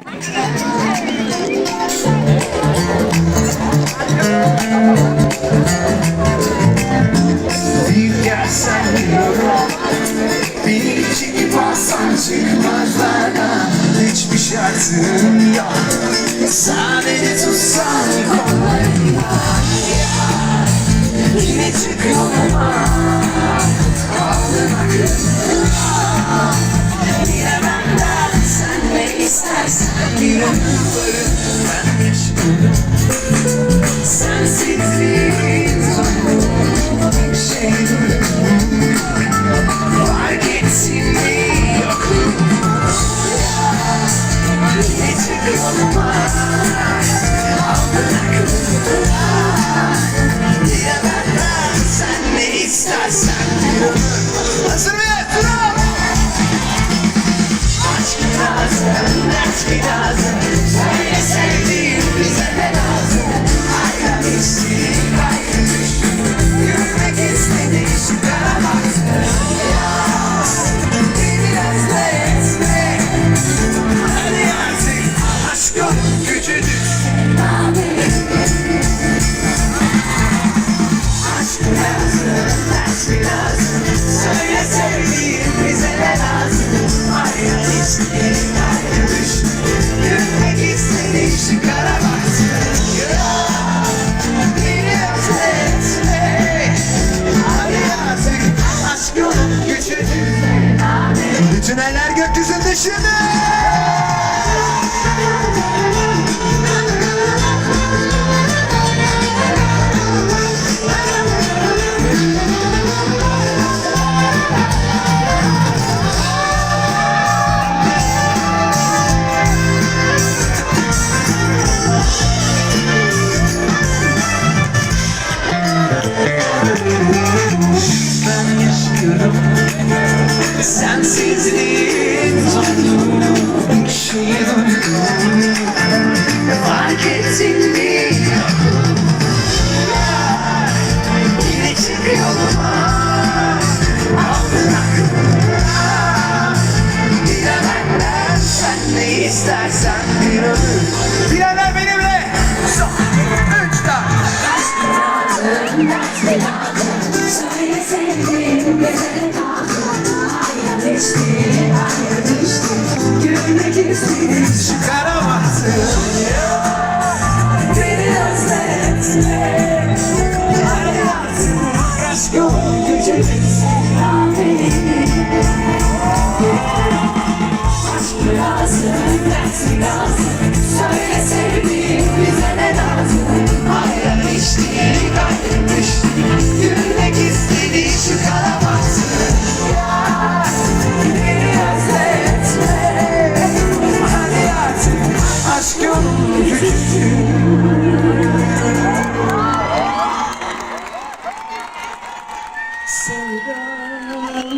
Bir gelsen yorum Beni çekip alsan çıkmazlardan Hiçbir şartım yok. Sadece tutsan yılları ben yaşadım Sensizliğin zorlu bir şey Fark etsin mi yokum Gece yoluma Aldın aklımda Ya benden sen ne istersen diyor Hazır mı? Fırat! doesn't, nasty doesn't. Tüneller gökyüzünde şimdi. Söyle sevdim nerede Hayal işte, hayal işte. Görmek istedim. sevdam.